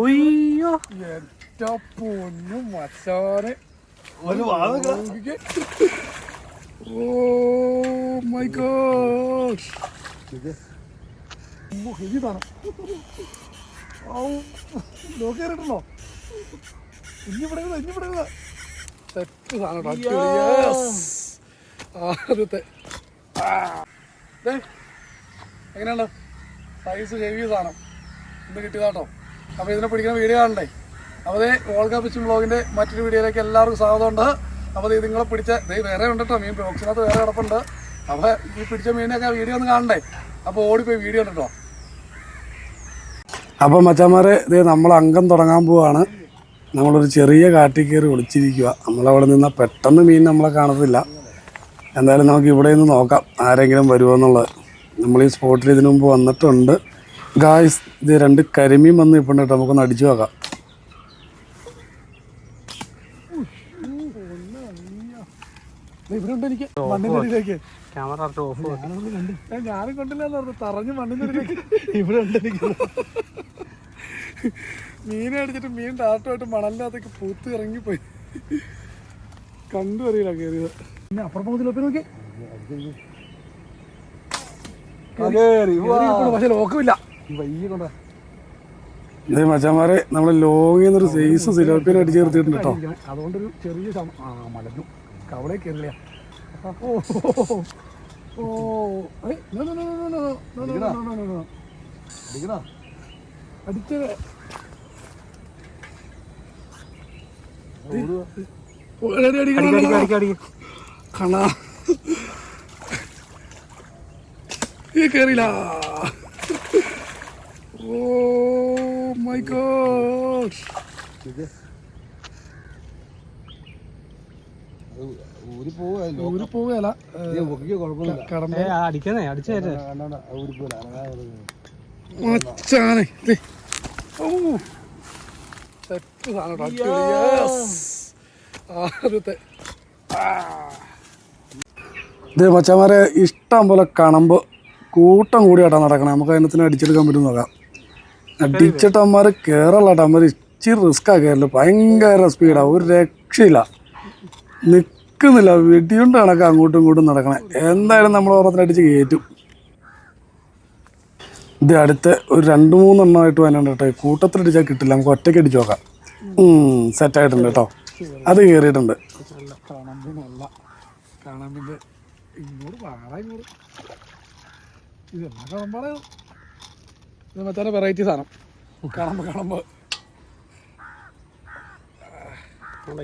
ഒയ്യോ എന്റെ പൊന്നും മച്ചാനെ ഒരു ഓ മൈ ഗോഡ് ഹെവിതാണ് നോക്കിയാറിട്ടല്ലോ ഇഞ്ഞിവിടെ ഇഞ്ഞിവിടെ സെറ്റ് സാധനം. ആദ്യത്തെ എങ്ങനെയുണ്ട്? സൈസ് ഹെവി സാധനം. ഇന്ന് കിട്ടിയതാട്ടോ അപ്പോൾ ഇതിനെ പിടിക്കുന്ന വീഡിയോ കാണണ്ടേ? അപ്പോൾ ദേ കപ്പ് പിച്ചും ബ്ലോഗിന്റെ മറ്റൊരു വീഡിയോയിലേക്ക് എല്ലാവർക്കും സ്വാഗതമുണ്ട്. അപ്പോൾ ഇത് നിങ്ങളെ പിടിച്ച ദേ വേറെ ഉണ്ട് കേട്ടോ മീൻ. ബോക്സിനകത്ത് വേറെ കിടപ്പുണ്ട്. അപ്പോൾ ഈ പിടിച്ച മീനൊക്കെ വീഡിയോ ഒന്ന് കാണണ്ടേ? അപ്പോൾ ഓടിപ്പോയി വീഡിയോ ഉണ്ട് കേട്ടോ അപ്പോൾ മച്ചന്മാരെ ഇത് നമ്മൾ അംഗം തുടങ്ങാൻ പോവാണ്. നമ്മളൊരു ചെറിയ കാട്ടിൽ കയറി ഒളിച്ചിരിക്കുക നമ്മളവിടെ നിന്ന് പെട്ടെന്ന് മീൻ നമ്മളെ കാണത്തില്ല. എന്തായാലും നമുക്ക് ഇവിടെ നിന്ന് നോക്കാം ആരെങ്കിലും വരുമോ എന്നുള്ളത്. നമ്മൾ ഈ സ്പോട്ടിൽ ഇതിനു മുമ്പ് വന്നിട്ടുണ്ട്. ഗായ്സ് ഇത് രണ്ട് കരിമീൻ വന്ന് ഇപ്പം കേട്ടോ. നമുക്കൊന്ന് അടിച്ചു നോക്കാം. മീനടിച്ചിട്ട് ക്യാമറ ഓഫ് ഞാനും കണ്ടില്ല തറഞ്ഞു ഇവിടെ ഉണ്ട് എനിക്ക്. മീനെ അടിച്ചിട്ട് മീൻ ടാട്ടുമായിട്ട് മണലിനകത്തേക്ക് പൂത്ത് ഇറങ്ങിപ്പോയി. കണ്ടു അറിയില്ല കയറിയത് പിന്നെ അപ്പുറം മുതലൊപ്പം നോക്കി പക്ഷെ ലോക്കമില്ല ഇതേ മച്ചാമാരെ നമ്മളെ ലോങ്ങിൽ നിന്നൊരു സൈസ് സിലോപ്പിന് അടിച്ച് നിർത്തിയിട്ടുണ്ട് കേട്ടോ അതുകൊണ്ടൊരു ചെറിയ മലഞ്ഞു കവളെ കയറില്ല അടിച്ചത് കേറില്ല ഓ മൈ ഗോഡ് ഊരി പോവല്ലോ ഊരി പോവുകയല്ല. കുഴപ്പമില്ല കടമ്പ. അടിക്കണേ ഊരി പോവില്ല ദേ. ഓ സെറ്റ് സാധനം. ഇത് മച്ചാമാരെ ഇഷ്ടം പോലെ കണമ്പ് കൂട്ടം കൂടിയാട്ടാ നടക്കണേ. നമുക്ക് അതിനത്തിന് അടിച്ചെടുക്കാൻ പറ്റും നോക്കാം അടിച്ചിട്ട് അമ്മമാർ കയറല്ല അമ്മമാർ ഇച്ചിരി റിസ്ക്കാ കേരള ഭയങ്കര സ്പീഡാ ഒരു രക്ഷയില്ല. നിൽക്കുന്നില്ല വെടിയുണ്ട് കണക്ക് അങ്ങോട്ടും ഇങ്ങോട്ടും നടക്കണേ. എന്തായാലും നമ്മൾ ഓരോരുത്തരടിച്ച് കയറ്റും. ഇത് അടുത്ത ഒരു രണ്ട് മൂന്നെണ്ണമായിട്ട് വേനുണ്ട് കേട്ടോ. കൂട്ടത്തിലടിച്ചാൽ കിട്ടില്ല. നമുക്ക് ഒറ്റയ്ക്ക് അടിച്ചു നോക്കാം. സെറ്റായിട്ടുണ്ട് കേട്ടോ. അത് കയറിയിട്ടുണ്ട്. ഇങ്ങോട്ട് ഇതെല്ലാം ഇത് മറ്റേ വെറൈറ്റി സാധനം. കാണുമ്പോ കാണുമ്പോ.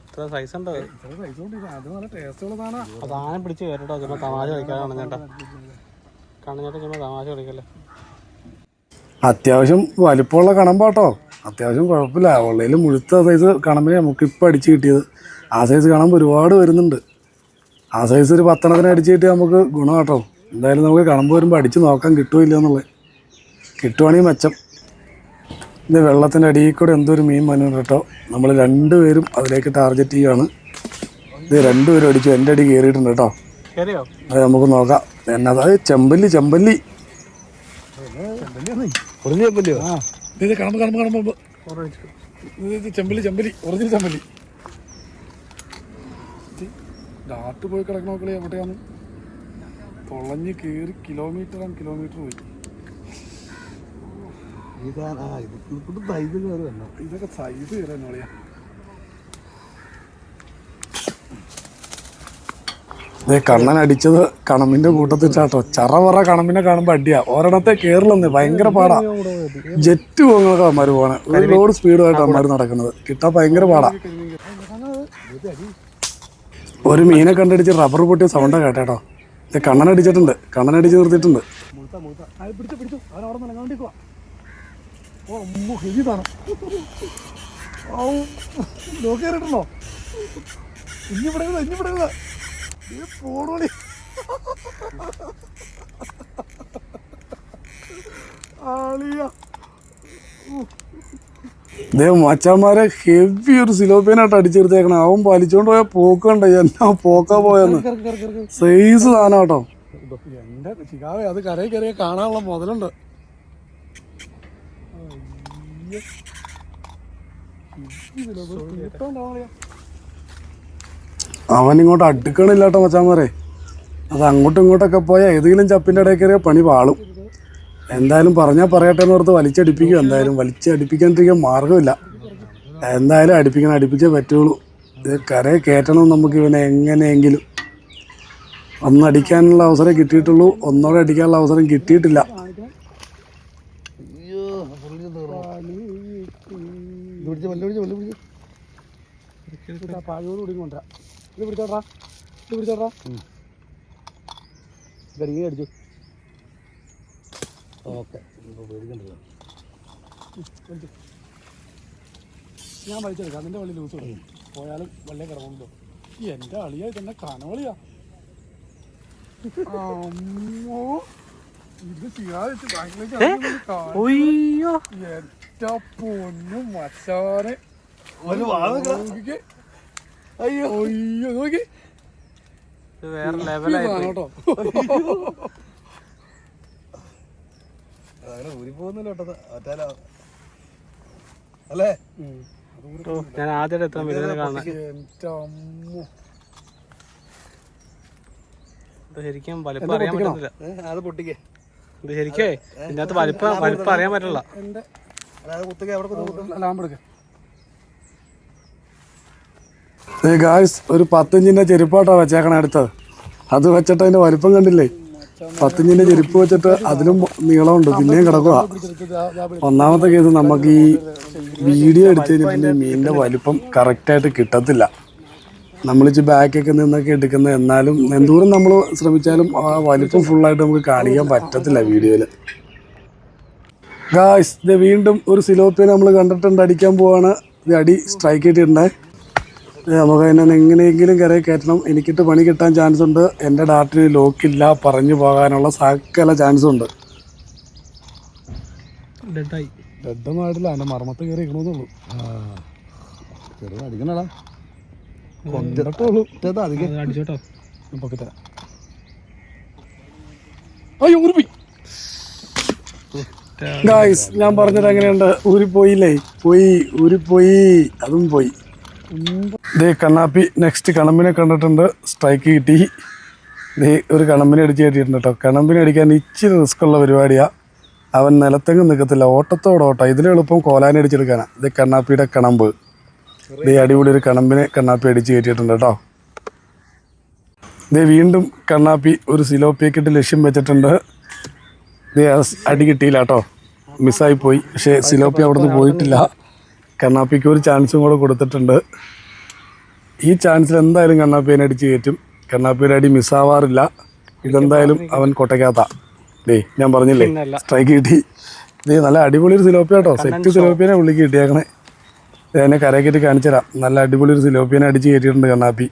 ഇത്ര സൈസ് ഉണ്ട്? ഇത്ര സൈസ് കൊണ്ട് അത് നല്ല ടേസ്റ്റുള്ള സാധനം. സാധനം പിടിച്ച് കയറിട്ടോ ചുമ്മാ തമാശ ചുമ്മാ കളിക്കല്ലേ? അത്യാവശ്യം വലിപ്പമുള്ള കണമ്പാട്ടോ. അത്യാവശ്യം കുഴപ്പമില്ല. ഉള്ളതിൽ മുഴുത്ത സൈസ് കണമ്പിനെ നമുക്ക് ഇപ്പം അടിച്ച് കിട്ടിയത്. ആ സൈസ് കണമ്പ് ഒരുപാട് വരുന്നുണ്ട്. ആ സൈസ് ഒരു പത്തെണ്ണത്തിന് അടിച്ച് കിട്ടിയാൽ നമുക്ക് ഗുണം കേട്ടോ എന്തായാലും നമുക്ക് കണമ്പ് വരുമ്പോൾ അടിച്ച് നോക്കാൻ കിട്ടുമോ ഇല്ല എന്നുള്ളത്. കിട്ടുവാണെങ്കിൽ മെച്ചം. ഇത് വെള്ളത്തിന്റെ അടിയിൽ കൂടെ എന്തോ ഒരു മീൻ വന്നു കേട്ടോ. നമ്മൾ രണ്ടുപേരും അതിലേക്ക് ടാർഗറ്റ് ചെയ്യുകയാണ് ഇത് രണ്ടുപേരും അടിച്ചു. എന്റെ അടി കയറിയിട്ടുണ്ട് കേട്ടോ. അത് നമുക്ക് നോക്കാം. എന്നത് ചെമ്പല്ലി ചെമ്പല്ലി. ഇത് ചെമ്പല്ലി ചെമ്പല്ലി. ഒറിജിനൽ ചെമ്പല്ലി. ഡാട്ട് പോയി കിടക്കണ മക്കളെ എവിടെയാണ്? തുളഞ്ഞ് കയറി കിലോമീറ്റർ ആൻഡ് കിലോമീറ്റർ പോയി. ഇതാ ആ ഇത് ഇത് തൈത് കയറുമല്ലോ ഇതൊക്കെ സൈസ് എന്നോളിയാ ഇതേ കണ്ണൻ അടിച്ചത് കൂട്ടത്തിട്ടാട്ടോ ചറവറ കണമ്പിനെ കാണുമ്പോ അടിയാ. ഒരെണ്ണത്തെ കേരളന്ന് ഭയങ്കര പാടാ. ജെറ്റ് പോകുന്നതൊക്കെ അമ്മമാര് പോണെ ഒരുപാട് സ്പീഡുമായിട്ട് അമ്മമാര് നടക്കുന്നത്. കിട്ടാൻ ഭയങ്കര പാടാ. ഒരു മീനെ കണ്ടടിച്ച് റബ്ബർ പൊട്ടിയ സൗണ്ടാ കേട്ടോ കണ്ണനടിച്ചിട്ടുണ്ട് കണ്ണൻ അടിച്ചിട്ടുണ്ട്. കണ്ണൻ അടിച്ച് നിർത്തിയിട്ടുണ്ട് പിടിച്ചു പിടിച്ചു അവരവിടെ നിലങ്ങാണ്ടിക്കുവാ ഓ അമ്മോ ഹെവി സാധനം ഔ നോക്കിയാറിട്ടല്ലോ ഇഞ്ഞിവിടെ ഇഞ്ഞിവിടെ പോണോളി ആളിയ. മച്ചാന്മാരെ ഹെവി ഒരു സിലോപ്പിനായിട്ട് അടിച്ചെടുത്തേക്കണം. അവൻ വലിച്ചോണ്ട് പോയ പോക്കണ്ട. എന്നാ പോക്കാ പോയെന്ന്. സൈസ് സാധനം കേട്ടോ. എന്റെ ചികാവേ അത് കരയിൽ കയറിയ കാണാനുള്ള മുതലുണ്ട്. അവൻ ഇങ്ങോട്ട് അടുക്കണില്ലാട്ടോ മച്ചാമാരെ അത് അങ്ങോട്ടും ഇങ്ങോട്ടൊക്കെ പോയാൽ ഏതെങ്കിലും ചപ്പിന്റെ ഇടയിൽ കയറിയ പണി പാളും. എന്തായാലും പറഞ്ഞാൽ പറയട്ടെ എന്ന് ഓർത്ത് വലിച്ചടിപ്പിക്കും. എന്തായാലും വലിച്ചടിപ്പിക്കാണ്ടിരിക്കാൻ മാർഗമില്ല. എന്തായാലും അടിപ്പിക്കണം അടിപ്പിച്ചേ പറ്റുള്ളൂ. ഇത് കരയെ കയറ്റണം നമുക്ക് ഇവനെ എങ്ങനെയെങ്കിലും. ഒന്നടിക്കാനുള്ള അവസരം കിട്ടിയിട്ടുള്ളൂ. ഒന്നോടെ അടിക്കാനുള്ള അവസരം കിട്ടിയിട്ടില്ല അയ്യോ പുള്ളി തീർന്നു ഇത് പിടിച്ച് വല്ല പിടിച്ച് വല്ല പിടിച്ച്. പാഴോട് കൂടി കൊണ്ടുവരാം. ഇത് പിടിച്ചോട്ടാ ഇത് പിടിച്ചോട്ടാ. കരിങ്ങി അടിച്ചു. ഓക്കെ. പേടിക്കണ്ടല്ലോ. ഞാൻ വലിച്ചെടുക്കാം. അതിന്റെ വള്ളി ലൂസ് കൊടുക്കും പോയാലും വള്ളേ കിടക്കുമല്ലോ എന്റെ അളിയായി തന്നെ കനവളിയാ അമ്മോ. ഇത് ചെയ്യാതെ ഒയ്യോ എന്റെ പൊന്നും മച്ചാനെ ഒരു വാഴ നോക്കിക്കേ. അയ്യോ. അയ്യോ നോക്കി. ഇത് വേറെ ലെവലായി പോയി. കേട്ടോ അങ്ങനെ ഊരി പോകുന്നില്ല കേട്ടോ. ഒറ്റാലോ അല്ലേ? ഞാൻ ആദ്യമായിട്ട് എത്ര വരുന്നത് കാണാൻ എന്റെ അമ്മോ ഇത് ശരിക്കും വലിപ്പം അറിയാൻ പറ്റുന്നില്ല ഏ, അത് പൊട്ടിക്കേ. ഇത് ശരിക്കേ ഇതിനകത്ത് വലിപ്പം വലിപ്പം അറിയാൻ പറ്റില്ല. ഗായ്സ് ഒരു പത്തഞ്ചിന്റെ ചെരുപ്പാട്ടാ വെച്ചേക്കണ അടുത്തത്. അത് വെച്ചിട്ട് അതിന്റെ വലിപ്പം കണ്ടില്ലേ? പത്തഞ്ചിന്റെ ചെരുപ്പ് വെച്ചിട്ട് അതിലും നീളമുണ്ട് പിന്നെയും കിടക്കുക ഒന്നാമത്തെ കേസ് നമുക്ക് ഈ വീഡിയോ എടുത്തു കഴിഞ്ഞിട്ടുണ്ടെങ്കിൽ മീനിന്റെ വലിപ്പം കറക്റ്റായിട്ട് കിട്ടത്തില്ല. നമ്മളിച്ച് ബാക്കൊക്കെ നിന്നൊക്കെ എടുക്കുന്നത് എന്നാലും എന്തോരം നമ്മൾ ശ്രമിച്ചാലും ആ വലിപ്പം ഫുള്ളായിട്ട് നമുക്ക് കാണിക്കാൻ പറ്റത്തില്ല വീഡിയോയിൽ ഗായ്സ് ഇത് വീണ്ടും ഒരു സിലോപ്പിയെ നമ്മൾ കണ്ടിട്ടുണ്ട്. അടിക്കാൻ പോവാണ്. ഇത് അടി സ്ട്രൈക്ക് ഇത് നമുക്ക് അതിനെ എങ്ങനെയെങ്കിലും കരയിൽ കയറ്റണം. എനിക്കിട്ട് പണി കിട്ടാൻ ചാൻസ് ഉണ്ട്. എന്റെ ഡാറ്റിന് ലോക്കില്ല പറഞ്ഞു പോകാനുള്ള സകല ചാൻസ് ഉണ്ട്. ഡെഡായി ഡെഡൊന്നും ആയിട്ടില്ല. എന്റെ മർമ്മത്ത് കയറി ഇരിക്കണമെന്നുള്ളൂ ചെറുത് അടിക്കണടാ. കൊണ്ടിട്ടുള്ളൂ ഒറ്റത്താ അധികം അടിച്ചോട്ടോ. പൊക്കിത്തരാം അയ്യോ ഊരിപ്പോയി ഗായ്സ് ഞാൻ പറഞ്ഞത് എങ്ങനെയുണ്ട്? പോയി ഊരിപ്പോയി. അതും പോയി. ദേ കണ്ണാപ്പി നെക്സ്റ്റ് കണമ്പിനെ കണ്ടിട്ടുണ്ട്. സ്ട്രൈക്ക് കിട്ടി. ദേ ഒരു കണമ്പിനെ അടിച്ച് കയറ്റിയിട്ടുണ്ട് കേട്ടോ. കണമ്പിനെ അടിക്കാൻ ഇച്ചിരി റിസ്ക് ഉള്ള പരിപാടിയാണ് അവൻ നിലത്തെങ്ങും നിൽക്കത്തില്ല ഓട്ടത്തോടെ ഓട്ടം. ഇതിലെളുപ്പം കോലാനെ അടിച്ചെടുക്കാനാണ് ഇത് കണ്ണാപ്പിയുടെ കണമ്പ്. ദേ അടിപൊളി ഒരു കണമ്പിനെ കണ്ണാപ്പി അടിച്ച് കയറ്റിയിട്ടുണ്ട് കേട്ടോ. ദേ വീണ്ടും കണ്ണാപ്പി ഒരു സിലോപ്പിയക്കിട്ട് ലക്ഷ്യം വെച്ചിട്ടുണ്ട്. അടി കിട്ടിയില്ല കേട്ടോ മിസ്സായി പോയി. പക്ഷേ സിലോപ്പി അവിടുന്ന് പോയിട്ടില്ല. കണ്ണാപ്പിക്ക് ഒരു ചാൻസും കൂടെ കൊടുത്തിട്ടുണ്ട്. ഈ ചാൻസിൽ എന്തായാലും കണ്ണാപ്പി അതിനെ അടിച്ച് കയറ്റും. കണ്ണാപ്പിയുടെ അടി മിസ്സാവാറില്ല. ഇതെന്തായാലും അവൻ കൊട്ടയ്ക്കാത്ത ദേ ഞാൻ പറഞ്ഞില്ലേ സ്ട്രൈക്ക് കിട്ടി. ദേ നല്ല അടിപൊളി ഒരു സിലോപ്പി കേട്ടോ സെറ്റ് സിലോപ്പിയനെ ഉള്ളിക്ക് കിട്ടിയേക്കണേ. എന്നെ കരയ്ക്കിട്ട് കാണിച്ചു തരാം നല്ല അടിപൊളി ഒരു സിലോപ്പിയനെ അടിച്ച് കയറ്റിയിട്ടുണ്ട് കണ്ണാപ്പി.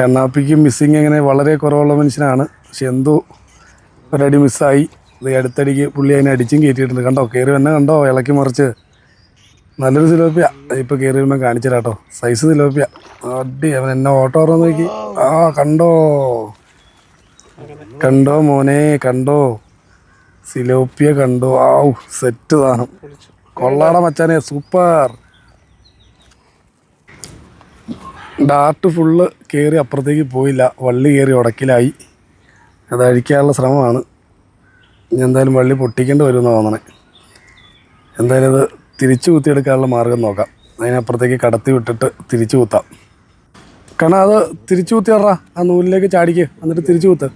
കണ്ണാപ്പിക്ക് മിസ്സിങ് അങ്ങനെ വളരെ കുറവുള്ള മനുഷ്യനാണ്. പക്ഷെ എന്തോ ഒരടി മിസ്സായി. ഇത് അടുത്തടിക്ക് പുള്ളി അതിനെ അടിച്ചും കയറ്റിയിട്ടുണ്ട്. കണ്ടോ? കയറി വന്നെ കണ്ടോ? ഇളക്കി മറിച്ച്. നല്ലൊരു സിലോപ്പിയ. ഇപ്പൊ കയറി വരുമ്പോൾ കാണിച്ചിട്ടോ സൈസ് സിലോപ്പിയ. അടി അവൻ എന്നെ ഓട്ടോ ഓർമ്മ നോക്കി. ആ കണ്ടോ? കണ്ടോ മോനെ? കണ്ടോ? സിലോപ്പിയ കണ്ടോ? ആ സെറ്റ് സാധനം. കൊള്ളാട മച്ചാനെ. സൂപ്പർ. ഡാർട്ട് ഫുള്ള് കയറി അപ്പുറത്തേക്ക് പോയില്ല. വള്ളി കയറി ഉടക്കിലായി. അത് അഴിക്കാനുള്ള ശ്രമമാണ്. ഇനി എന്തായാലും വള്ളി പൊട്ടിക്കേണ്ടി വരുമെന്ന് തോന്നണേ. എന്തായാലും അത് തിരിച്ചു കുത്തിയെടുക്കാനുള്ള മാർഗം നോക്കാം. അതിനപ്പുറത്തേക്ക് കടത്തി വിട്ടിട്ട് തിരിച്ചു കുത്താം. കാരണം അത് തിരിച്ചു കുത്തിയറാ ആ നൂലിലേക്ക് ചാടിക്ക്. എന്നിട്ട് തിരിച്ചു കുത്ത്.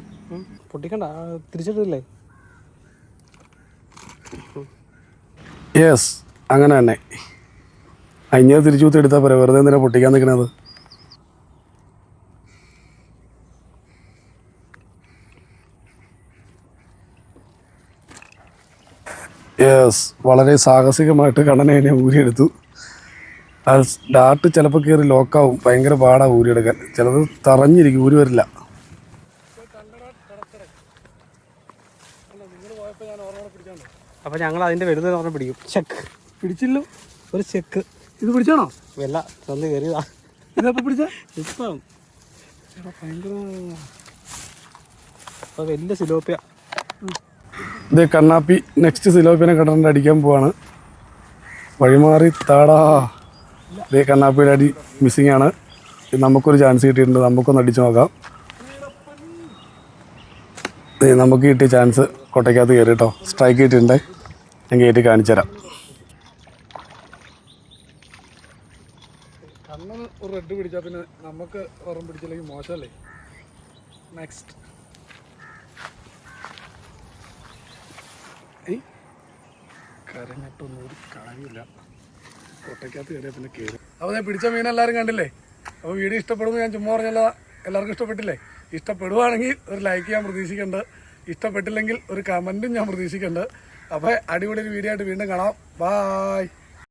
പൊട്ടിക്കണ്ട. തിരിച്ചിട്ടില്ലേ? യെസ് അങ്ങനെ തന്നെ. അഞ്ഞത് തിരിച്ചു കുത്തി എടുത്താൽ പോരെ. വെറുതെ എന്തിനാ പൊട്ടിക്കാൻ നിൽക്കണത് യെസ് വളരെ സാഹസികമായിട്ട് കണ്ണനെ ഊരിയെടുത്തു. അത് ഡാർട്ട് ചിലപ്പോൾ കയറി ലോക്കാവും ഭയങ്കര പാടാ ഊരിയെടുക്കാൻ. ചിലത് തറഞ്ഞിരിക്കും ഊരി വരില്ല. അപ്പൊ ഞങ്ങൾ അതിന്റെ വരുന്നത് പറഞ്ഞ പിടിക്കും. ചെക്ക് പിടിച്ചില്ല. ഒരു ചെക്ക് ഇത് പിടിച്ചാണോ? വെല്ല തന്ന് കയറിയതാ. ഇതപ്പോൾ പിടിച്ച? ഇപ്പം ഭയങ്കര അപ്പൊ വലിയ സിലോപ്പിയ. ഇത് കണ്ണാപ്പി നെക്സ്റ്റ് സിലോപ്പിനെ കണ്ടിട്ട് അടിക്കാൻ പോവാണ്. വഴിമാറി താടാ. ഇതേ കണ്ണാപ്പിയുടെ അടി മിസ്സിംഗ് ആണ്. നമുക്കൊരു ചാൻസ് കിട്ടിയിട്ടുണ്ട്. നമുക്കൊന്ന് അടിച്ചു നോക്കാം. നമുക്ക് കിട്ടിയ ചാൻസ് കൊട്ടയ്ക്കകത്ത് കയറി കേട്ടോ. സ്ട്രൈക്ക് കിട്ടിയിട്ടുണ്ട്. ഞാൻ കയറ്റി കാണിച്ചു തരാം. ഒരു റെഡ് പിടിച്ചാൽ പിന്നെ നമുക്ക് ഓർമ്മ പിടിച്ചില്ലെങ്കിൽ മോശമല്ലേ? നെക്സ്റ്റ് കരഞ്ഞിട്ടൊന്നും ഒരു കാര്യമില്ല കൊട്ടയ്ക്കകത്ത് കയറിയാൽ പിന്നെ കയറും അപ്പോൾ ഞാൻ പിടിച്ച മീൻ എല്ലാവരും കണ്ടില്ലേ? അപ്പോൾ വീഡിയോ ഇഷ്ടപ്പെടുമ്പോൾ ഞാൻ ചുമ്മാ പറഞ്ഞല്ല എല്ലാവർക്കും ഇഷ്ടപ്പെട്ടില്ലേ? ഇഷ്ടപ്പെടുവാണെങ്കിൽ ഒരു ലൈക്ക് ഞാൻ പ്രതീക്ഷിക്കുന്നുണ്ട് ഇഷ്ടപ്പെട്ടില്ലെങ്കിൽ ഒരു കമന്റും ഞാൻ പ്രതീക്ഷിക്കുന്നുണ്ട് അപ്പോൾ അടിപൊളി ഒരു വീഡിയോ ആയിട്ട് വീണ്ടും കാണാം. ബായ്